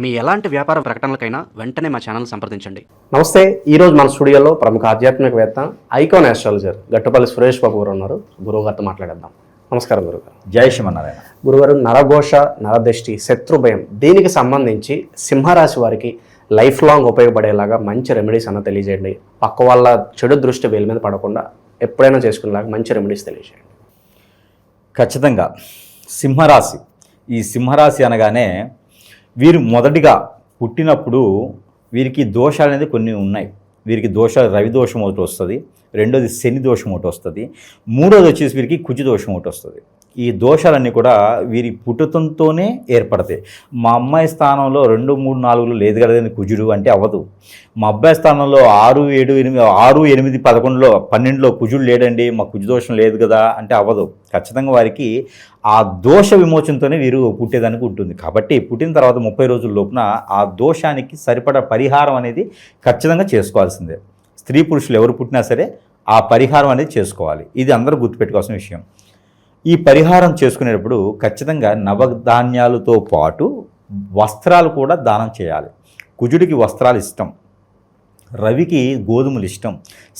మీ ఎలాంటి వ్యాపార ప్రకటనలకైనా వెంటనే మా ఛానల్ సంప్రదించండి. నమస్తే ఈరోజు మన స్టూడియోలో ప్రముఖ ఆధ్యాత్మికవేత్త ఐకాన్ ఆస్ట్రాలజర్ గట్టుపల్లి సురేష్ బాబు గారు ఉన్నారు. గురువు గారితో మాట్లాడేద్దాం. నమస్కారం గురుగారు జై శ్రీమన్నారాయణ. గురుగారు నరఘోష నరదృష్టి శత్రు భయం దీనికి సంబంధించి సింహరాశి వారికి లైఫ్ లాంగ్ ఉపయోగపడేలాగా మంచి రెమెడీస్ అన్న తెలియజేయండి. పక్క వాళ్ళ చెడు దృష్టి వీళ్ళ మీద పడకుండా ఎప్పుడైనా చేసుకునేలాగా మంచి రెమెడీస్ తెలియజేయండి. ఖచ్చితంగా. సింహరాశి. ఈ సింహరాశి అనగానే వీరు మొదటిగా పుట్టినప్పుడు వీరికి దోషాలు అనేది కొన్ని ఉన్నాయి. వీరికి దోషాలు రవి దోషం ఒకటి వస్తుంది రెండోది శని దోషం ఒకటి వస్తుంది మూడోది వచ్చేసి వీరికి కుజి దోషం ఒకటి వస్తుంది. ఈ దోషాలన్నీ కూడా వీరి పుట్టుతంతోనే ఏర్పడతాయి. మా అమ్మాయి స్థానంలో రెండు మూడు నాలుగులో లేదు కదండి కుజుడు అంటే అవ్వదు. మా అబ్బాయి స్థానంలో ఆరు ఏడు ఎనిమిది ఆరు ఎనిమిది పదకొండులో పన్నెండులో కుజుడు లేడండి మా కుజు దోషం లేదు కదా అంటే అవ్వదు. ఖచ్చితంగా వారికి ఆ దోష విమోచనతోనే వీరు పుట్టేదానికి ఉంటుంది. కాబట్టి పుట్టిన తర్వాత ముప్పై రోజుల లోపున ఆ దోషానికి సరిపడా పరిహారం అనేది ఖచ్చితంగా చేసుకోవాల్సిందే. స్త్రీ పురుషులు ఎవరు పుట్టినా సరే ఆ పరిహారం అనేది చేసుకోవాలి. ఇది అందరూ గుర్తుపెట్టుకోవాల్సిన విషయం. ఈ పరిహారం చేసుకునేటప్పుడు ఖచ్చితంగా నవధాన్యాలతో పాటు వస్త్రాలు కూడా దానం చేయాలి. కుజుడికి వస్త్రాలు ఇష్టం రవికి గోధుమలు ఇష్టం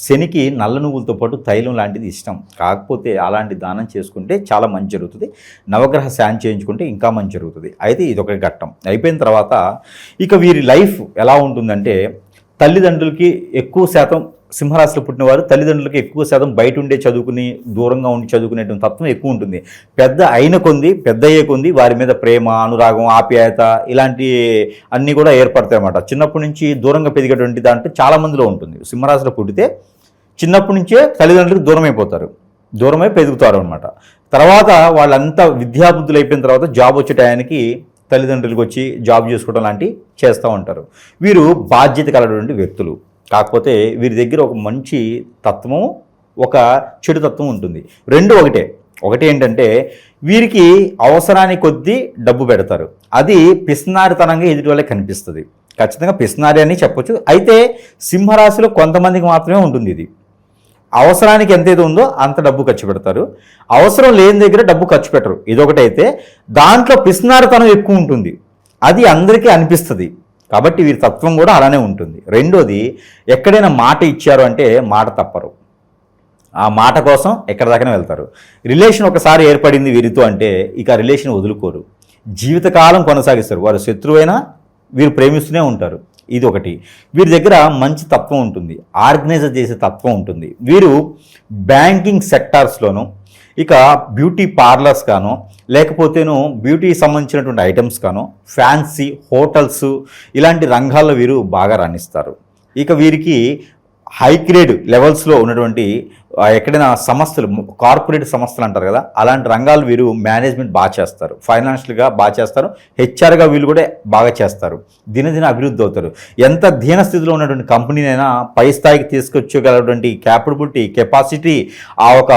శనికి నల్ల నువ్వులతో పాటు తైలం లాంటిది ఇష్టం. కాకపోతే అలాంటి దానం చేసుకుంటే చాలా మంచి జరుగుతుంది. నవగ్రహ శాంతి చేయించుకుంటే ఇంకా మంచి జరుగుతుంది. అయితే ఇది ఒక ఘట్టం. అయిపోయిన తర్వాత ఇక వీరి లైఫ్ ఎలా ఉంటుందంటే తల్లిదండ్రులకి ఎక్కువ శాతం సింహరాశిలో పుట్టిన వారు తల్లిదండ్రులకు ఎక్కువ శాతం బయట ఉండే చదువుకుని దూరంగా ఉండి చదువుకునేటువంటి తత్వం ఎక్కువ ఉంటుంది. పెద్ద అయిన కొంది పెద్ద అయ్యే కొంది వారి మీద ప్రేమ అనురాగం ఆప్యాయత ఇలాంటి అన్నీ కూడా ఏర్పడతాయి అన్నమాట. చిన్నప్పటి నుంచి దూరంగా పెరిగేటువంటి దాంట్లో చాలా మందిలో ఉంటుంది. సింహరాశిలో పుట్టితే చిన్నప్పటి నుంచే తల్లిదండ్రులకు దూరం అయిపోతారు. దూరమై పెరుగుతారు అనమాట తర్వాత వాళ్ళంతా విద్యాబుద్ధులు అయిపోయిన తర్వాత జాబ్ వచ్చే టయానికి తల్లిదండ్రులకు వచ్చి జాబ్ చేసుకోవడం లాంటివి చేస్తూ ఉంటారు. వీరు బాధ్యత కలటువంటి వ్యక్తులు. కాకపోతే వీరి దగ్గర ఒక మంచి తత్వం ఒక చెడు తత్వం ఉంటుంది. రెండు ఒకటే. ఒకటి ఏంటంటే వీరికి అవసరానికి కొద్దీ డబ్బు పెడతారు. అది పిస్నారితనంగా ఎదుటి వాళ్ళకి కనిపిస్తుంది. ఖచ్చితంగా పిస్నారి అని చెప్పొచ్చు. అయితే సింహరాశిలో కొంతమందికి మాత్రమే ఉంటుంది ఇది. అవసరానికి ఎంతైతే ఉందో అంత డబ్బు ఖర్చు పెడతారు. అవసరం లేని దగ్గర డబ్బు ఖర్చు పెట్టరు. ఇదొకటైతే దాంట్లో పిస్నారితనం ఎక్కువ ఉంటుంది. అది అందరికీ అనిపిస్తుంది. కాబట్టి వీరి తత్వం కూడా అలానే ఉంటుంది. రెండోది ఎక్కడైనా మాట ఇచ్చారు అంటే మాట తప్పరు. ఆ మాట కోసం ఎక్కడి దాకానే వెళ్తారు. రిలేషన్ ఒకసారి ఏర్పడింది వీరితో అంటే ఇక రిలేషన్ వదులుకోరు. జీవితకాలం కొనసాగిస్తారు. వారు శత్రువైనా వీరు ప్రేమిస్తూనే ఉంటారు. ఇది ఒకటి. వీరి దగ్గర మంచి తత్వం ఉంటుంది. ఆర్గనైజర్ చేసే తత్వం ఉంటుంది. వీరు బ్యాంకింగ్ సెక్టార్స్లోనూ ఇక బ్యూటీ పార్లర్స్ కాను లేకపోతేను బ్యూటీకి సంబంధించినటువంటి ఐటమ్స్ కాను ఫ్యాన్సీ హోటల్స్ ఇలాంటి రంగాల్లో వీరు బాగా రాణిస్తారు. ఇక వీరికి హై గ్రేడ్ లెవెల్స్లో ఉన్నటువంటి ఎక్కడైనా సంస్థలు కార్పొరేట్ సంస్థలు అంటారు కదా అలాంటి రంగాలు వీరు మేనేజ్మెంట్ బాగా చేస్తారు. ఫైనాన్షియల్గా బాగా చేస్తారు. హెచ్ఆర్గా వీళ్ళు కూడా బాగా చేస్తారు. దినదిన అభివృద్ధి అవుతారు. ఎంత దీన స్థితిలో ఉన్నటువంటి కంపెనీనైనా పై స్థాయికి తీసుకొచ్చగలటువంటి క్యాపబిలిటీ కెపాసిటీ ఆ ఒక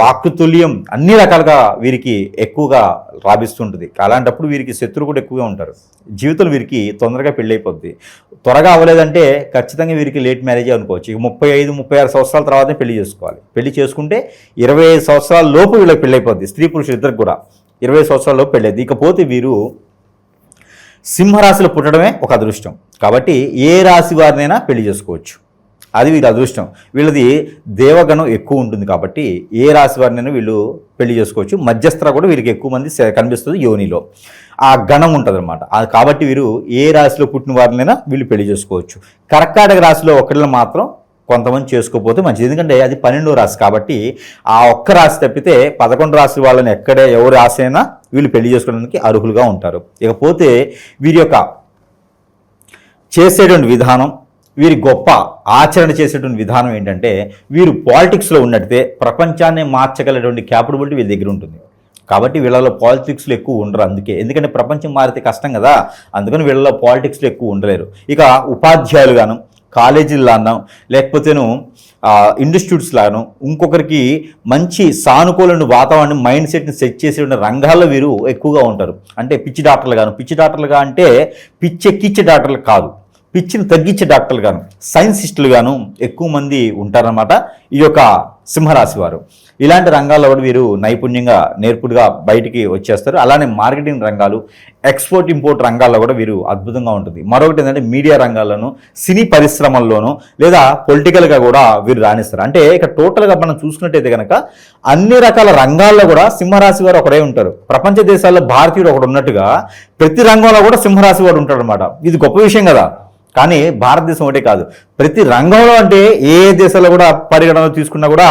వాక్తుల్యం అన్ని రకాలుగా వీరికి ఎక్కువగా రాబిస్తుంటుంది అలాంటప్పుడు వీరికి శత్రువు కూడా ఎక్కువగా ఉంటారు. జీవితం వీరికి తొందరగా పెళ్ళైపోద్ది. త్వరగా అవ్వలేదంటే ఖచ్చితంగా వీరికి లేట్ మ్యారేజ్ అనుకోవచ్చు. ముప్పై ఐదు ముప్పై ఆరు సంవత్సరాల తర్వాతే పెళ్ళి చేసుకోవాలి. పెళ్ళి చేసుకుంటే ఇరవై ఐదు సంవత్సరాల లోపు వీళ్ళకి పెళ్ళైపోద్ది. స్త్రీ పురుషులు ఇద్దరికి కూడా. ఇరవై సంవత్సరాల లోపు పెళ్ళైంది ఇకపోతే వీరు సింహరాశిలో పుట్టడమే ఒక అదృష్టం. కాబట్టి ఏ రాశి వారినైనా పెళ్ళి చేసుకోవచ్చు. అది వీళ్ళ అదృష్టం. వీళ్ళది దేవగణం ఎక్కువ ఉంటుంది కాబట్టి ఏ రాశి వారినైనా వీళ్ళు పెళ్ళి చేసుకోవచ్చు. మధ్యస్థర కూడా వీరికి ఎక్కువ మంది కనిపిస్తుంది యోనిలో. ఆ గణం ఉంటుంది అనమాట కాబట్టి వీరు ఏ రాశిలో పుట్టిన వారినైనా వీళ్ళు పెళ్ళి చేసుకోవచ్చు. కర్కాటక రాశిలో ఒకరిని మాత్రం కొంతమంది చేసుకోకపోతే మంచిది. ఎందుకంటే అది పన్నెండో రాశి కాబట్టి ఆ ఒక్క రాశి తప్పితే పదకొండు రాశి వాళ్ళని ఎక్కడే ఎవరు రాశి అయినా వీళ్ళు పెళ్ళి చేసుకోవడానికి అర్హులుగా ఉంటారు. ఇకపోతే వీరి యొక్క చేసేటువంటి విధానం వీరి గొప్ప ఆచరణ చేసేటువంటి విధానం ఏంటంటే వీరు పాలిటిక్స్లో ఉన్నట్టే ప్రపంచాన్ని మార్చగలటువంటి క్యాపబిలిటీ వీళ్ళ దగ్గర ఉంటుంది. కాబట్టి వీళ్ళలో పాలిటిక్స్లు ఎక్కువ ఉండరు అందుకే. ఎందుకంటే ప్రపంచం మారితే కష్టం కదా. అందుకని వీళ్ళలో పాలిటిక్స్లు ఎక్కువ ఉండలేరు. ఇక ఉపాధ్యాయులు గాను కాలేజీలు అన్నాం. లేకపోతేను ఇన్స్టిట్యూట్స్లాను ఇంకొకరికి మంచి సానుకూల వాతావరణం మైండ్ సెట్ని సెట్ చేసే రంగాల్లో వీరు ఎక్కువగా ఉంటారు. అంటే పిచ్చి డాక్టర్లు గాను. పిచ్చి డాక్టర్లుగా అంటే పిచ్చెక్కిచ్చే డాక్టర్లు కాదు. పిచ్చిని తగ్గించే డాక్టర్లు గాను. సైన్సిస్టులు గాను ఎక్కువ మంది ఉంటారన్నమాట. ఈ యొక్క సింహరాశి వారు. ఇలాంటి రంగాల్లో కూడా వీరు నైపుణ్యంగా నేర్పుడుగా బయటికి వచ్చేస్తారు. అలానే మార్కెటింగ్ రంగాలు ఎక్స్పోర్ట్ ఇంపోర్ట్ రంగాల్లో కూడా వీరు అద్భుతంగా ఉంటుంది. మరొకటి ఏంటంటే మీడియా రంగాల్లోనూ సినీ పరిశ్రమల్లోనూ లేదా పొలిటికల్గా కూడా వీరు రాణిస్తారు. అంటే ఇక టోటల్గా మనం చూసుకున్నట్టయితే కనుక అన్ని రకాల రంగాల్లో కూడా సింహరాశి వారు ఒకడే ఉంటారు. ప్రపంచ దేశాల్లో భారతీయుడు ఒకడు ఉన్నట్టుగా ప్రతి రంగంలో కూడా సింహరాశి వాడు ఉంటాడు అనమాట ఇది గొప్ప విషయం కదా. కానీ భారతదేశం ఒకటే కాదు. ప్రతి రంగంలో అంటే ఏ దేశంలో దేశాల్లో కూడా పరిగణన తీసుకున్నా కూడా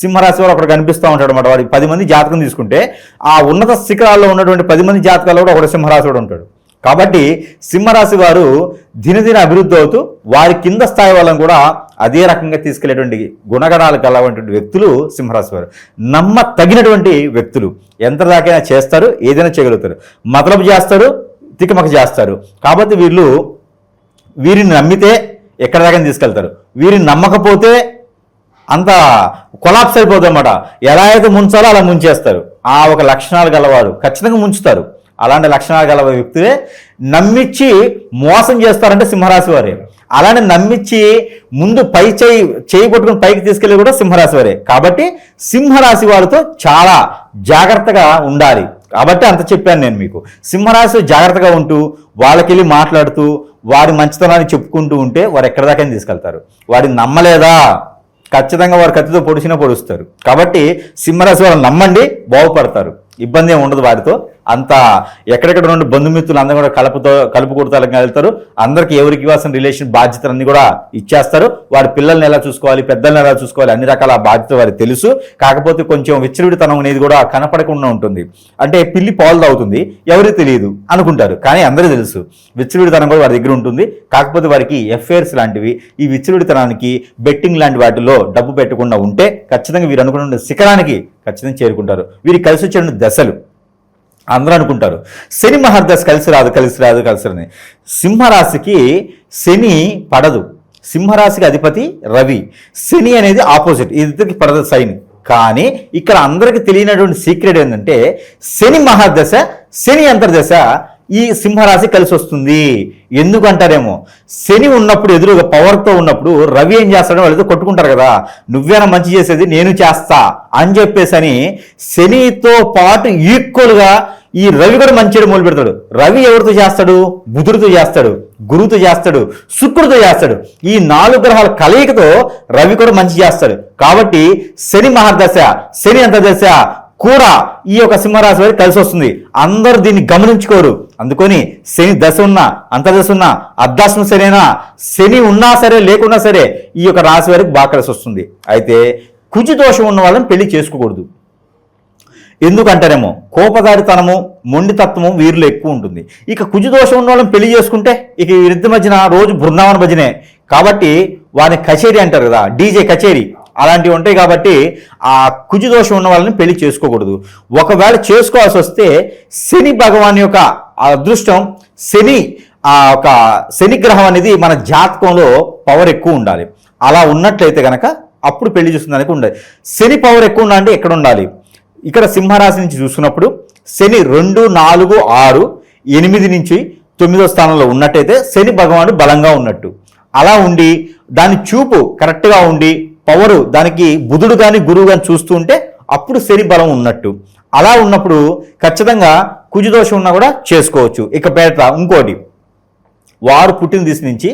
సింహరాశి వారు అక్కడ కనిపిస్తూ ఉంటాడు అనమాట వాడికి పది మంది జాతకం తీసుకుంటే ఆ ఉన్నత శిఖరాల్లో ఉన్నటువంటి పది మంది జాతకాల్లో కూడా ఒకటి సింహరాశి వాడు ఉంటాడు. కాబట్టి సింహరాశి వారు దినదిన అభివృద్ధి అవుతూ వారి కింద స్థాయి వాళ్ళని కూడా అదే రకంగా తీసుకెళ్ళేటువంటి గుణగణాలు కలవంటి వ్యక్తులు సింహరాశి వారు. నమ్మ తగినటువంటి వ్యక్తులు. ఎంత దాకైనా చేస్తారు ఏదైనా చేయగలుగుతారు. మతలబు చేస్తారు తికమక చేస్తారు. కాబట్టి వీళ్ళు వీరిని నమ్మితే ఎక్కడ దాకా తీసుకెళ్తారు? వీరిని నమ్మకపోతే అంత కొలాప్స్ అయిపోతుందన్నమాట. ఎలా అయితే ముంచాలో అలా ముంచేస్తారు. ఆ ఒక లక్షణాలు గలవాడు ఖచ్చితంగా ముంచుతారు. అలాంటి లక్షణాలు గల వ్యక్తులే నమ్మిచ్చి మోసం చేస్తారంటే సింహరాశి వారే. అలానే నమ్మిచ్చి ముందు పై చేయి చేయి కొట్టుకుని పైకి తీసుకెళ్ళి కూడా సింహరాశి వారే. కాబట్టి సింహరాశి వారితో చాలా జాగ్రత్తగా ఉండాలి. కాబట్టి అంత చెప్పాను నేను మీకు. సింహరాశి జాగ్రత్తగా ఉంటూ వాళ్ళకెళ్ళి మాట్లాడుతూ వారి మంచితనాన్ని చెప్పుకుంటూ ఉంటే వారు ఎక్కడ దాకా తీసుకెళ్తారు. వాడిని నమ్మలేదా? ఖచ్చితంగా వారు కత్తితో పొడిచినా పొడుస్తారు. కాబట్టి సింహరాశి వాళ్ళు నమ్మండి బాగుపడతారు. ఇబ్బంది ఏమి ఉండదు వారితో అంత ఎక్కడెక్కడ నుండి బంధుమిత్రులు అందరూ కూడా కలుపుతో కలుపు వెళ్తారు. అందరికి ఎవరికి ఇవ్వాల్సిన రిలేషన్ బాధ్యతలన్నీ కూడా ఇచ్చేస్తారు. వారి పిల్లల్ని ఎలా చూసుకోవాలి పెద్దల్ని ఎలా చూసుకోవాలి అన్ని రకాల బాధ్యత వారికి తెలుసు. కాకపోతే కొంచెం విచ్చలవిడితనం అనేది కూడా కనపడకుండా ఉంటుంది. అంటే పిల్లి పాలు తాగుతుంది. ఎవరికి తెలియదు అనుకుంటారు. కానీ అందరూ తెలుసు. విచ్చలవిడితనం కూడా వారి దగ్గర ఉంటుంది. కాకపోతే వారికి ఎఫ్ఐఆర్స్ లాంటివి ఈ విచ్చలవిడితనానికి బెట్టింగ్ లాంటి వాటిలో డబ్బు పెట్టకుండా ఉంటే ఖచ్చితంగా వీరు అనుకున్న శిఖరానికి ఖచ్చితంగా చేరుకుంటారు. వీరికి కలిసి వచ్చిన దశలు. అందరూ అనుకుంటారు. శని మహర్దశ కలిసి రాదు కలిసి రాదు కలిసి రాని సింహరాశికి శని పడదు. సింహరాశికి అధిపతి రవి. శని అనేది ఆపోజిట్. ఇద్దరికి పడదు సైన్. కానీ ఇక్కడ అందరికీ తెలియనటువంటి సీక్రెట్ ఏంటంటే శని మహాదశ శని అంతర్దశ ఈ సింహరాశి కలిసి వస్తుంది. ఎందుకంటారేమో? శని ఉన్నప్పుడు ఎదురుగా పవర్తో ఉన్నప్పుడు రవి ఏం చేస్తాడో వాళ్ళతో కొట్టుకుంటారు కదా. నువ్వేనా మంచి చేసేది? నేను చేస్తా అని చెప్పేసి అని శనితో పాటు ఈక్వల్గా ఈ రవి కూడా మంచి చేయడం మొదలు పెడతాడు. రవి ఎవరితో చేస్తాడు? బుధుడితో చేస్తాడు గురువుతో చేస్తాడు శుక్రుడితో చేస్తాడు. ఈ నాలుగు గ్రహాల కలయికతో రవి కూడా మంచి చేస్తాడు. కాబట్టి శని మహర్దశ శని అంతర్దశ కూడా ఈ యొక్క సింహరాశి వారికి కలిసి వస్తుంది. అందరూ దీన్ని గమనించుకోరు. అందుకొని శని దశ ఉన్నా అంతర్దశ ఉన్నా అర్ధాశ్మ సరేనా శని ఉన్నా సరే లేకున్నా సరే ఈ యొక్క రాశి వారికి బాగా కలిసి వస్తుంది. అయితే కుజి దోషం ఉన్న వాళ్ళని పెళ్ళి చేసుకోకూడదు. ఎందుకంటారేమో కోపదారితనము మొండితత్వము వీరిలో ఎక్కువ ఉంటుంది. ఇక కుజు దోషం ఉన్న వాళ్ళని పెళ్ళి చేసుకుంటే ఇక వీరిద్దరి మధ్యన రోజు బృందావన భజనే. కాబట్టి వారిని కచేరీ అంటారు కదా డీజే కచేరీ. అలాంటివి ఉంటాయి కాబట్టి ఆ కుజు దోషం ఉన్న వాళ్ళని పెళ్ళి చేసుకోకూడదు. ఒకవేళ చేసుకోవాల్సి వస్తే శని భగవాన్ యొక్క అదృష్టం శని ఆ ఒక శని గ్రహం అనేది మన జాతకంలో పవర్ ఎక్కువ ఉండాలి. అలా ఉన్నట్లయితే కనుక అప్పుడు పెళ్ళి చూస్తుందానికి ఉండాలి. శని పవర్ ఎక్కువ ఉండాలంటే ఎక్కడ ఉండాలి? ఇక్కడ సింహరాశి నుంచి చూసుకున్నప్పుడు శని రెండు నాలుగు ఆరు ఎనిమిది నుంచి తొమ్మిదో స్థానంలో ఉన్నట్టయితే శని భగవానుడు బలంగా ఉన్నట్టు. అలా ఉండి దాని చూపు కరెక్ట్గా ఉండి పవరు దానికి బుధుడు కానీ గురువు కానీ చూస్తూ ఉంటే అప్పుడు శని బలం ఉన్నట్టు. అలా ఉన్నప్పుడు ఖచ్చితంగా కుజదోషం ఉన్నా కూడా చేసుకోవచ్చు. ఇక పేట ఇంకోటి. వారు పుట్టిన దిశ నుంచి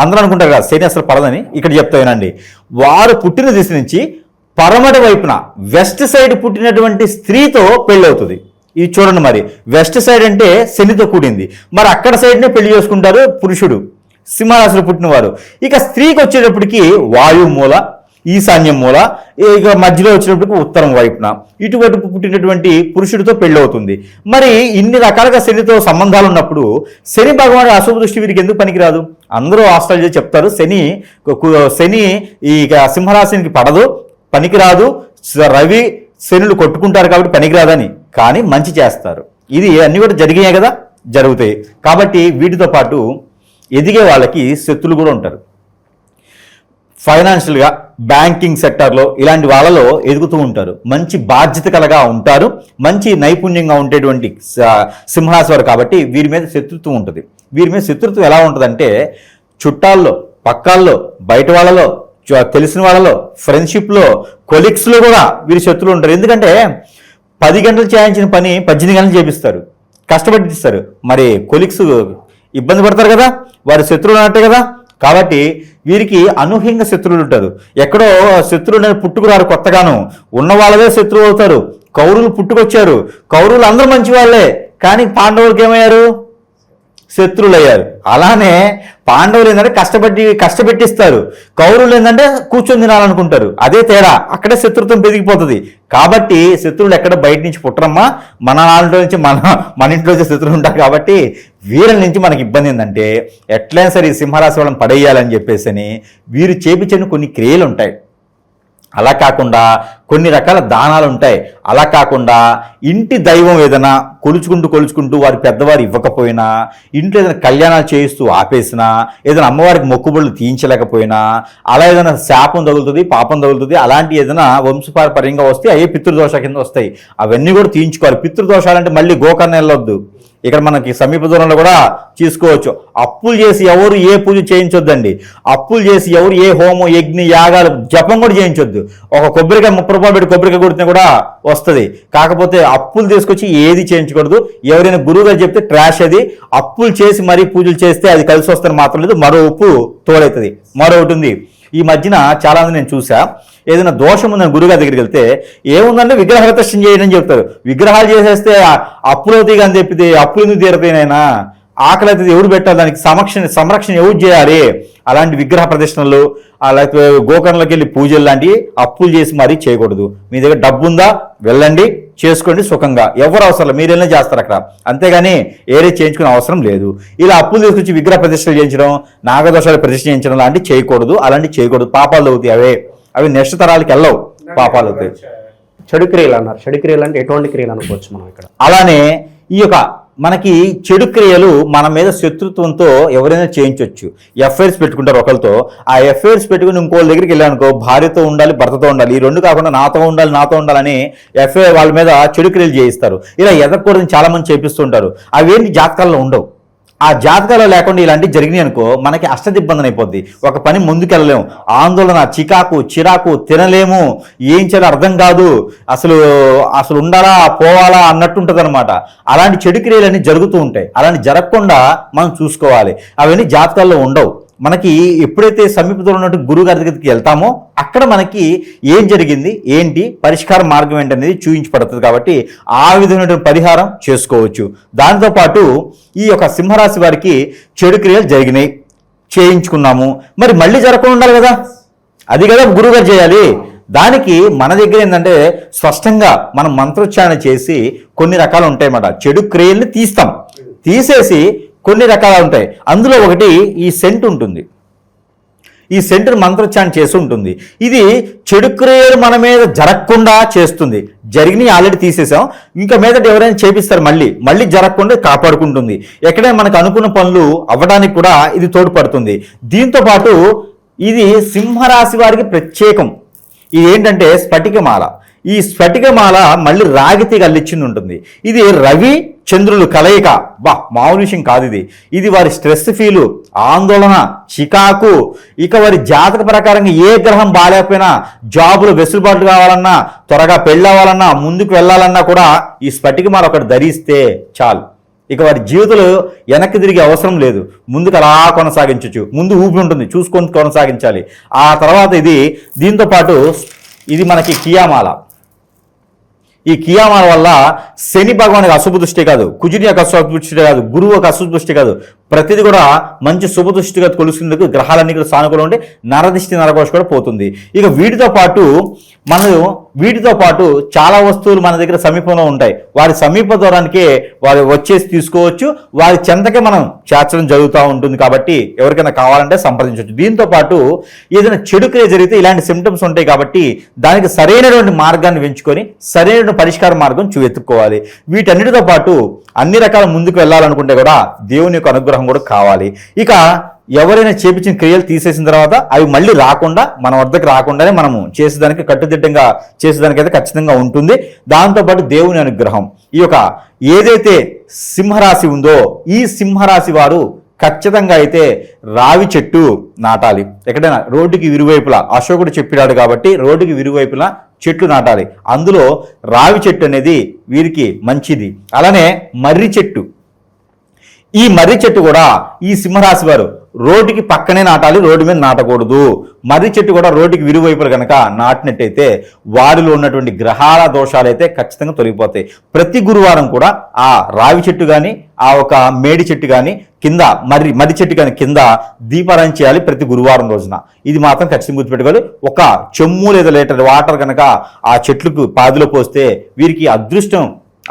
అందరూ అనుకుంటారు కదా శని అసలు పడదని ఇక్కడ చెప్తా వినండి. వారు పుట్టిన దిశ నుంచి పరమటి వైపున వెస్ట్ సైడ్ పుట్టినటువంటి స్త్రీతో పెళ్ళవుతుంది ఇది చూడండి మరి. వెస్ట్ సైడ్ అంటే శనితో కూడింది. మరి అక్కడ సైడ్నే పెళ్ళి చేసుకుంటారు పురుషుడు. సింహరాశులు పుట్టినవారు. ఇక స్త్రీకి వచ్చేటప్పటికి వాయు మూల ఈశాన్యం మూల. ఇక మధ్యలో వచ్చినప్పటికి ఉత్తరం వైపున. ఇటువైపు పుట్టినటువంటి పురుషుడితో పెళ్ళి అవుతుంది మరి ఇన్ని రకాలుగా శనితో సంబంధాలు ఉన్నప్పుడు శని భగవానుడు అశుభ దృష్టి వీరికి ఎందుకు పనికిరాదు? అందరూ ఆస్ట్రాలజీ చెప్తారు శని శని ఈ ఇక సింహరాశినికి పడదు పనికిరాదు రవి శనులు కొట్టుకుంటారు కాబట్టి పనికిరాదని. కానీ మంచి చేస్తారు. ఇది అన్ని కూడా జరిగాయి కదా జరుగుతాయి. కాబట్టి వీటితో పాటు ఎదిగే వాళ్ళకి శత్రులు కూడా ఉంటారు. ఫైనాన్షియల్గా బ్యాంకింగ్ సెక్టర్లో ఇలాంటి వాళ్ళలో ఎదుగుతూ ఉంటారు. మంచి బాధ్యత కలగా ఉంటారు. మంచి నైపుణ్యంగా ఉండేటువంటి సింహాసవారు కాబట్టి వీరి మీద శత్రుత్వం ఉంటుంది. వీరి మీద శత్రుత్వం ఎలా ఉంటుందంటే చుట్టాల్లో పక్కాల్లో బయట వాళ్ళలో చ- తెలిసిన వాళ్ళలో ఫ్రెండ్షిప్లో కొలిక్స్లో కూడా వీరి శత్రులు ఉంటారు. ఎందుకంటే పది గంటలు చేయించిన పని పద్దెనిమిది గంటలు చేపిస్తారు. కష్టపడిస్తారు. మరి కొలిక్స్ ఇబ్బంది పడతారు కదా. వారి శత్రువులు అన్నట్టే కదా. కాబట్టి వీరికి అనూహ్యంగా శత్రువులు ఉంటారు. ఎక్కడో శత్రువులు అనేది పుట్టుకురారు కొత్తగాను. ఉన్న వాళ్ళదే శత్రువు అవుతారు. కౌరులు పుట్టుకొచ్చారు. కౌరులు అందరూ మంచి వాళ్ళే కానీ పాండవులకి ఏమయ్యారు? శత్రువులు అయ్యారు అలానే పాండవులు ఏంటంటే కష్టపడి కష్టపెట్టిస్తారు. కౌరవులు ఏంటంటే కూర్చొని తినాలనుకుంటారు. అదే తేడా. అక్కడే శత్రుత్వం పెరిగిపోతుంది. కాబట్టి శత్రువులు ఎక్కడ బయట నుంచి పుట్టరమ్మా. మన నాలుగు నుంచి మన మన ఇంట్లో శత్రువులు ఉంటారు కాబట్టి వీళ్ళ నుంచి మనకి ఇబ్బంది ఏంటంటే ఎట్లయినా సరే ఈ సింహరాశి వాళ్ళని పడేయాలని చెప్పేసి అని వీరు చేపించిన కొన్ని క్రియలు ఉంటాయి. అలా కాకుండా కొన్ని రకాల దానాలు ఉంటాయి. అలా కాకుండా ఇంటి దైవం ఏదైనా కొలుచుకుంటూ కొలుచుకుంటూ వారి పెద్దవారు ఇవ్వకపోయినా ఇంట్లో ఏదైనా కళ్యాణాలు చేయిస్తూ ఆపేసినా ఏదైనా అమ్మవారికి మొక్కుబడులు తీయించలేకపోయినా అలా ఏదైనా శాపం తగులుతుంది పాపం తగులుతుంది అలాంటి ఏదైనా వంశపారపర్యంగా వస్తే అయ్యే పితృదోష కింద వస్తాయి. అవన్నీ కూడా తీయించుకోవాలి. పితృదోషాలంటే మళ్ళీ గోకర్ణ వెళ్ళొద్దు ఇక్కడ మనకి సమీప దూరంలో కూడా తీసుకోవచ్చు అప్పులు చేసి ఎవరు ఏ పూజ చేయించొద్దండి. అప్పులు చేసి ఎవరు ఏ హోమం యజ్ఞ యాగాలు జపం కూడా చేయించొద్దు. ఒక కొబ్బరికాయ ముప్పై రూపాయలు పెట్టి కొబ్బరికాయ కొడితే కూడా వస్తుంది. కాకపోతే అప్పులు తీసుకొచ్చి ఏది చేయించకూడదు. ఎవరైనా గురువు గారు చెప్తే ట్రాష్ అది. అప్పులు చేసి మరీ పూజలు చేస్తే అది కలిసి వస్తుంది మాత్రం లేదు. మరో ఉప్పు తోడవుతుంది మరొకటి ఉంది. ఈ మధ్యన చాలా మంది నేను చూసా ఏదైనా దోషం ఉందని గురుగారి దగ్గరికి వెళ్తే ఏముందంటే విగ్రహ ప్రదర్శన చేయడం అని చెప్తారు. విగ్రహాలు చేసేస్తే అప్పులవుతాయి అప్పులు అవుతాయి కానీ చెప్పితే అప్పులు ఎందుకు తీరతాయినైనా ఆకలి అయితే ఎవరు పెట్టాలి? దానికి సమక్షణ సంరక్షణ ఎవరు చేయాలి? అలాంటి విగ్రహ ప్రదర్శనలు లేకపోతే గోకర్ణలోకి వెళ్ళి పూజలు లాంటివి అప్పులు చేసి మరీ చేయకూడదు. మీ దగ్గర డబ్బు ఉందా వెళ్ళండి. చేసుకోండి సుఖంగా. ఎవరు అవసరం మీరు వెళ్ళినా చేస్తారు అక్కడ. అంతేగాని ఏరే చేయించుకునే అవసరం లేదు. ఇలా అప్పులు తీసుకొచ్చి విగ్రహ ప్రతిష్టలు చేయించడం నాగదోషాలు ప్రతిష్ఠ చేయించడం లాంటివి చేయకూడదు. అలాంటివి చేయకూడదు. పాపాలు అవుతాయి అవే. అవి నెక్స్ట్ తరాలకి వెళ్ళవు. పాపాలు అవుతాయి. చెడు క్రియలు అన్నారు. చెడు క్రియలు అంటే ఎటువంటి క్రియలు అనుకోవచ్చు మనం ఇక్కడ? అలానే ఈ యొక్క మనకి చెడు క్రియలు మన మీద శత్రుత్వంతో ఎవరైనా చేయించవచ్చు ఎఫ్ఐఆర్స్ పెట్టుకుంటారు ఒకరితో ఆ ఎఫ్ఐఆర్స్ పెట్టుకుని ఇంకోళ్ళ దగ్గరికి వెళ్ళానుకో భార్యతో ఉండాలి భర్తతో ఉండాలి ఈ రెండు కాకుండా నాతో ఉండాలి నాతో ఉండాలని ఎఫ్ఐఆర్ వాళ్ళ మీద చెడు క్రియలు చేయిస్తారు. ఇలా ఎదగకూడదని చాలా మంది చేపిస్తుంటారు. అవేంటి జాతకాల్లో ఉండవు. ఆ జాతకాలు లేకుండా ఇలాంటివి జరిగినాయి అనుకో మనకి అష్టదిబ్బందన అయిపోద్ది. ఒక పని ముందుకెళ్ళలేము ఆందోళన చికాకు చిరాకు తినలేము. ఏం చేయాలో అర్థం కాదు. అసలు అసలు ఉండాలా పోవాలా అన్నట్టు ఉంటుంది అనమాట అలాంటి చెడు క్రియలన్నీ జరుగుతూ ఉంటాయి. అలాంటి జరగకుండా మనం చూసుకోవాలి. అవన్నీ జాతకాల్లో ఉండవు. మనకి ఎప్పుడైతే సమీపంలో ఉన్నట్టు గురువు గారి దగ్గరికి వెళ్తామో అక్కడ మనకి ఏం జరిగింది? ఏంటి? పరిష్కార మార్గం ఏంటి అనేది చూపించబడుతుంది కాబట్టి ఆ విధమైనటువంటి పరిహారం చేసుకోవచ్చు. దాంతోపాటు ఈ యొక్క సింహరాశి వారికి చెడు క్రియలు జరిగినాయి. చేయించుకున్నాము. మరి మళ్ళీ జరగకుండా ఉండాలి కదా? అది కదా గురువుగారు చేయాలి. దానికి మన దగ్గర ఏంటంటే స్పష్టంగా మనం మంత్రోచ్చారణ చేసి కొన్ని రకాలు ఉంటాయి అన్నమాట చెడు క్రియల్ని తీస్తాం. తీసేసి కొన్ని రకాలు ఉంటాయి. అందులో ఒకటి ఈ సెంట్ ఉంటుంది. ఈ సెంటర్ మంత్రోచ్చారణ చేసి ఉంటుంది. ఇది చెడు క్రియలు మన మీద జరగకుండా చేస్తుంది. జరిగినవి ఆల్రెడీ తీసేసాం. ఇంకా మీదట ఎవరైనా చేపిస్తారు మళ్ళీ. మళ్ళీ జరగకుండా కాపాడుకుంటుంది. ఎక్కడైనా మనకు అనుకున్న పనులు అవ్వడానికి కూడా ఇది తోడ్పడుతుంది. దీంతో పాటు ఇది సింహరాశి వారికి ప్రత్యేకం. ఇది ఏంటంటే స్ఫటికమాల. ఈ స్ఫటికమాల మళ్ళీ రాగితే అల్లిచ్చింది ఉంటుంది ఇది రవి చంద్రులు కలయిక. బా మామూలు విషయం కాదు ఇది. ఇది వారి స్ట్రెస్ ఫీలు ఆందోళన చికాకు. ఇక వారి జాతక ప్రకారంగా ఏ గ్రహం బాగాలేకపోయినా జాబులు వెసులుబాటు కావాలన్నా త్వరగా పెళ్ళవ్వాలన్నా ముందుకు వెళ్ళాలన్నా కూడా ఈ స్ఫటికమాల ఒకటి ధరిస్తే చాలు. ఇక వారి జీవితంలో వెనక్కి తిరిగే అవసరం లేదు. ముందుకు అలా కొనసాగించవచ్చు ముందు ఊపి ఉంటుంది. చూసుకొని కొనసాగించాలి. ఆ తర్వాత ఇది దీంతో పాటు ఇది మనకి కియామాల. ఈ కియామాల వల్ల శని భగవానికి అశుభ దృష్టి కాదు కుజుని యొక్క అశుభ దృష్టి కాదు గురువు యొక్క అశుభ దృష్టి కాదు. ప్రతిది కూడా మంచి శుభ దృష్టిగా కొలుసుకుందుకు గ్రహాలన్నీ కూడా సానుకూలం ఉంటే నరదిష్టి నరకోశ కూడా పోతుంది. ఇక వీటితో పాటు మనం వీటితో పాటు చాలా వస్తువులు మన దగ్గర సమీపంలో ఉంటాయి. వారి సమీప దూరానికే వారు వచ్చేసి తీసుకోవచ్చు. వారి చెంతకే మనం చేర్చడం జరుగుతూ ఉంటుంది కాబట్టి ఎవరికైనా కావాలంటే సంప్రదించవచ్చు. దీంతో పాటు ఏదైనా చెడు క్రియ జరిగితే ఇలాంటి సిమ్టమ్స్ ఉంటాయి కాబట్టి దానికి సరైనటువంటి మార్గాన్ని ఎంచుకొని సరైన పరిష్కార మార్గం చూ వెతుక్కోవాలి వీటన్నిటితో పాటు అన్ని రకాల ముందుకు వెళ్ళాలనుకుంటే కూడా దేవుని యొక్క అనుగ్రహం కూడా కావాలి. ఇక ఎవరైనా చేపించిన క్రియలు తీసేసిన తర్వాత అవి మళ్ళీ రాకుండా మన వద్దకు రాకుండానే మనము చేసేదానికి కట్టుదిట్టంగా చేసేదానికి అయితే ఖచ్చితంగా ఉంటుంది. దాంతోపాటు దేవుని అనుగ్రహం. ఈ యొక్క ఏదైతే సింహరాశి ఉందో ఈ సింహరాశి వారు ఖచ్చితంగా అయితే రావి చెట్టు నాటాలి. ఎక్కడైనా రోడ్డుకి ఇరువైపులా అశోకుడు చెప్పినాడు కాబట్టి రోడ్డుకి ఇరువైపులా చెట్లు నాటాలి. అందులో రావి చెట్టు అనేది వీరికి మంచిది. అలానే మర్రి చెట్టు. ఈ మర్రి చెట్టు కూడా ఈ సింహరాశి వారు రోడ్డుకి పక్కనే నాటాలి రోడ్డు మీద నాటకూడదు. మర్రి చెట్టు కూడా రోడ్డుకి విరువైపులు కనుక నాటినట్టయితే వారిలో ఉన్నటువంటి గ్రహాల దోషాలు అయితే ఖచ్చితంగా తొలగిపోతాయి. ప్రతి గురువారం కూడా ఆ రావి చెట్టు కానీ ఆ ఒక మేడి చెట్టు కానీ కింద మర్రి మర్రి చెట్టు కానీ కింద దీపారాయణ చేయాలి ప్రతి గురువారం రోజున. ఇది మాత్రం ఖచ్చితంగా గుర్తుపెట్టుకోవాలి. ఒక చెమ్ము లేదా లీటర్ వాటర్ కనుక ఆ చెట్లకు పాదిలో పోస్తే వీరికి అదృష్టం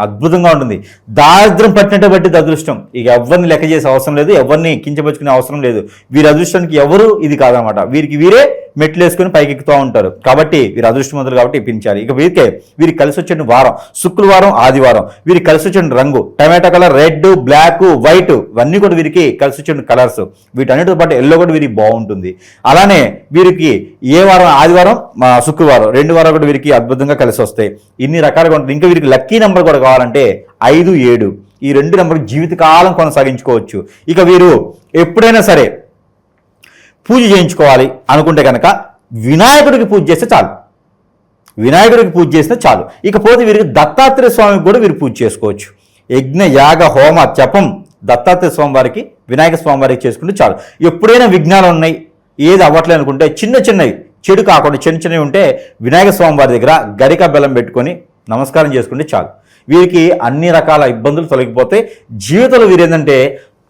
అద్భుతంగా ఉంటుంది. దారిద్రం పట్టినట్టు బట్టి అదృష్టం. ఇక ఎవరిని లెక్క చేసే అవసరం లేదు ఎవరిని కించపరుచుకునే అవసరం లేదు. వీరి అదృష్టానికి ఎవరు ఇది కాదనమాట వీరికి వీరే మెట్లు వేసుకొని పైకి ఎక్కుతూ ఉంటారు. కాబట్టి వీరు అదృష్టవంతులు కాబట్టి ఇప్పించాలి ఇక వీరికే వీరికి కలిసి వచ్చిన వారం శుక్రవారం ఆదివారం వీరికి కలిసి వచ్చిన రంగు tomato colour red black white ఇవన్నీ కూడా వీరికి కలిసి వచ్చిన కలర్స్. వీటన్నిటితో పాటు ఎల్లో కూడా వీరికి బాగుంటుంది. అలానే వీరికి ఏ వారం? ఆదివారం శుక్రవారం. రెండు వారాలు కూడా వీరికి అద్భుతంగా కలిసి వస్తాయి. ఇన్ని రకాలుగా ఉంటుంది. ఇంకా వీరికి లక్కీ నెంబర్ కూడా కావాలంటే ఐదు ఏడు ఈ రెండు నెంబర్ జీవితకాలం కొనసాగించుకోవచ్చు. ఇక వీరు ఎప్పుడైనా సరే పూజ చేయించుకోవాలి అనుకుంటే కనుక వినాయకుడికి పూజ చేస్తే చాలు. వినాయకుడికి పూజ చేస్తే చాలు. ఇకపోతే వీరికి దత్తాత్రేయ స్వామికి కూడా వీరు పూజ చేసుకోవచ్చు. యజ్ఞ యాగ హోమ జపం దత్తాత్రేయ స్వామి వారికి వినాయక స్వామి వారికి చేసుకుంటే చాలు. ఎప్పుడైనా విఘ్నాలు ఉన్నాయి ఏది అవ్వట్లేదు అనుకుంటే చిన్న చిన్నవి చెడు కాకుండా చిన్న చిన్నవి ఉంటే వినాయక స్వామి వారి దగ్గర గరిక బెల్లం పెట్టుకొని నమస్కారం చేసుకుంటే చాలు. వీరికి అన్ని రకాల ఇబ్బందులు తొలగిపోతే జీవితంలో వీరు ఏంటంటే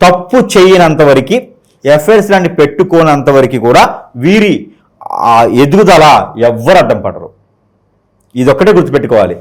తప్పు చేయనంత వరకు ఎఫ్ఐఆర్స్ లాంటి పెట్టుకోనంత వరకు కూడా వీరి ఆ ఎదుగుదల ఎవ్వరు అడ్డం పడరు. ఇదొక్కటే గుర్తుపెట్టుకోవాలి.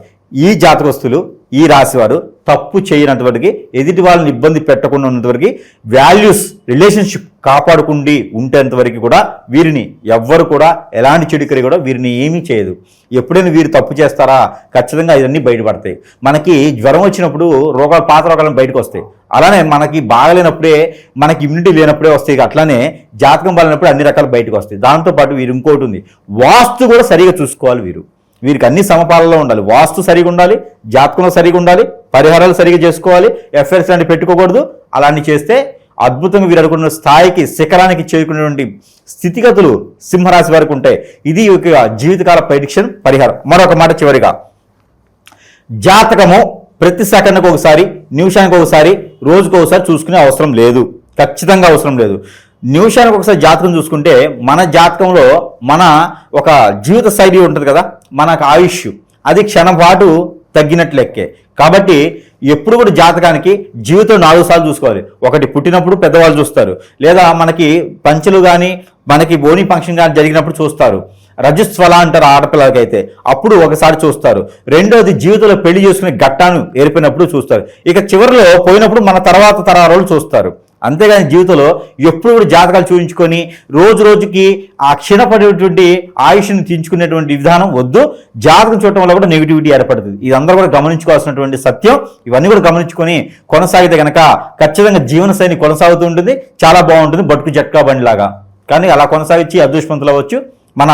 ఈ జాతకస్తులు ఈ రాశివారు తప్పు చేయనంతవరకు ఎదుటి వాళ్ళని ఇబ్బంది పెట్టకుండా ఉన్నంతవరకు వాల్యూస్ రిలేషన్షిప్ కాపాడుకుండి ఉంటేంతవరకు కూడా వీరిని ఎవ్వరు కూడా ఎలాంటి చెడుకరి కూడా వీరిని ఏమీ చేయదు. ఎప్పుడైనా వీరు తప్పు చేస్తారా? ఖచ్చితంగా ఇవన్నీ బయటపడతాయి. మనకి జ్వరం వచ్చినప్పుడు రోగాలు పాత రోగాలను బయటకు వస్తాయి. అలానే మనకి బాగలేనప్పుడే మనకి ఇమ్యూనిటీ లేనప్పుడే వస్తాయి. అట్లానే జాతకం బాగాలేనప్పుడు అన్ని రకాలు బయటకు వస్తాయి. దాంతోపాటు వీరు ఇంకోటి ఉంది. వాస్తు కూడా సరిగా చూసుకోవాలి వీరు. వీరికి అన్ని సమపాలలో ఉండాలి. వాస్తు సరిగా ఉండాలి జాతకంలో సరిగా ఉండాలి పరిహారాలు సరిగా చేసుకోవాలి ఎఫ్ఐఆర్స్ లాంటివి పెట్టుకోకూడదు. అలాంటి చేస్తే అద్భుతంగా వీరు అనుకున్న స్థాయికి శిఖరానికి చేరుకునేటువంటి స్థితిగతులు సింహరాశి వారికి ఉంటాయి. ఇది ఒక జీవితకాల ప్రెడిక్షన్ పరిహారం. మరొక మాట చివరిగా. జాతకము ప్రతి సెకండ్కి ఒకసారి నిమిషానికి ఒకసారి రోజుకు ఒకసారి చూసుకునే అవసరం లేదు. ఖచ్చితంగా అవసరం లేదు. నిమిషానికి ఒకసారి జాతకం చూసుకుంటే మన జాతకంలో మన ఒక జీవిత శైలి ఉంటుంది కదా మనకు ఆయుష్. అది క్షణపాటు తగ్గినట్లు లెక్కే. కాబట్టి ఎప్పుడు కూడా జాతకానికి జీవితం నాలుగు సార్లు చూసుకోవాలి. ఒకటి పుట్టినప్పుడు పెద్దవాళ్ళు చూస్తారు. లేదా మనకి పంచులు కానీ మనకి బోని ఫంక్షన్ కానీ జరిగినప్పుడు చూస్తారు. రజస్వల అంటారు ఆడపిల్లలకైతే. అప్పుడు ఒకసారి చూస్తారు. రెండోది జీవితంలో పెళ్ళి చేసుకునే ఘట్టాను ఏర్పడినప్పుడు చూస్తారు. ఇక చివరిలో పోయినప్పుడు మన తర్వాత తరాలు చూస్తారు. అంతేగాని జీవితంలో ఎప్పుడు కూడా జాతకాలు చూపించుకొని రోజు రోజుకి ఆ క్షీణపడేటువంటి ఆయుష్ని తీర్చుకునేటువంటి విధానం వద్దు. జాతకం చూడటం వల్ల కూడా నెగిటివిటీ ఏర్పడుతుంది. అందరూ కూడా గమనించుకోవాల్సినటువంటి సత్యం. ఇవన్నీ కూడా గమనించుకొని కొనసాగితే కనుక ఖచ్చితంగా జీవనశైలి కొనసాగుతూ ఉంటుంది. చాలా బాగుంటుంది. బట్టుకు జట్కా బండిలాగా. కానీ అలా కొనసాగించి అదృష్టవంతులు అవ్వచ్చు.